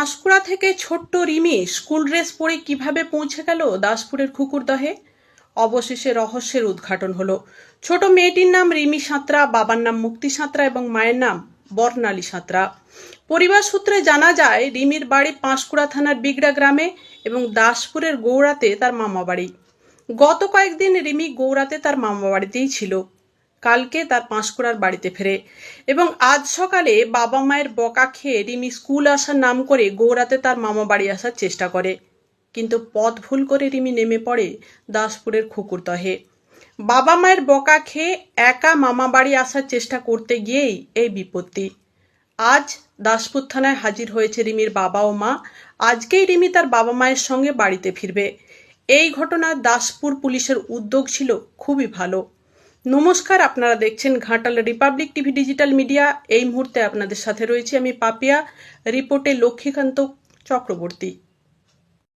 পাঁশকুড়া থেকে ছোট্ট Rimi school dress পরে কীভাবে পৌঁছে গেল দাসপুরের কুকুরদহে? অবশেষে রহস্যের উদ্ঘাটন হলো। ছোট মেয়েটির নাম রিমি সাঁতরা, বাবার নাম মুক্তি সাঁতরা এবং মায়ের নাম বর্ণালী সাঁতরা। পরিবার সূত্রে জানা যায়, রিমির বাড়ি পাঁশকুড়া থানার বিগড়া গ্রামে এবং দাসপুরের গৌড়াতে তার মামা বাড়ি গত কয়েকদিন রিমি গৌড়াতে তার মামা বাড়িতেই ছিল। কালকে তার পাঁশকুড়ার বাড়িতে ফেরে। এবং আজ সকালে বাবা মায়ের বকা খেয়ে রিমি স্কুল আসার নাম করে গৌড়াতে তার মামা বাড়ি আসার চেষ্টা করে। কিন্তু পথ ভুল করে রিমি নেমে পড়ে দাসপুরের খুকুরদহে বাবা মায়ের বকা খেয়ে একা মামা বাড়ি আসার চেষ্টা করতে গিয়েই এই বিপত্তি। আজ দাসপুর থানায় হাজির হয়েছে রিমির বাবা ও মা। আজকেই রিমি তার বাবা মায়ের সঙ্গে বাড়িতে ফিরবে। এই ঘটনার দাসপুর পুলিশের উদ্যোগ ছিল খুবই ভালো। নমস্কার, আপনারা দেখছেন Ghatal Republic TV digital media. এই মুহূর্তে আপনাদের সাথে রয়েছে আমি পাপিয়া, রিপোর্টে লক্ষ্মীকান্ত চক্রবর্তী।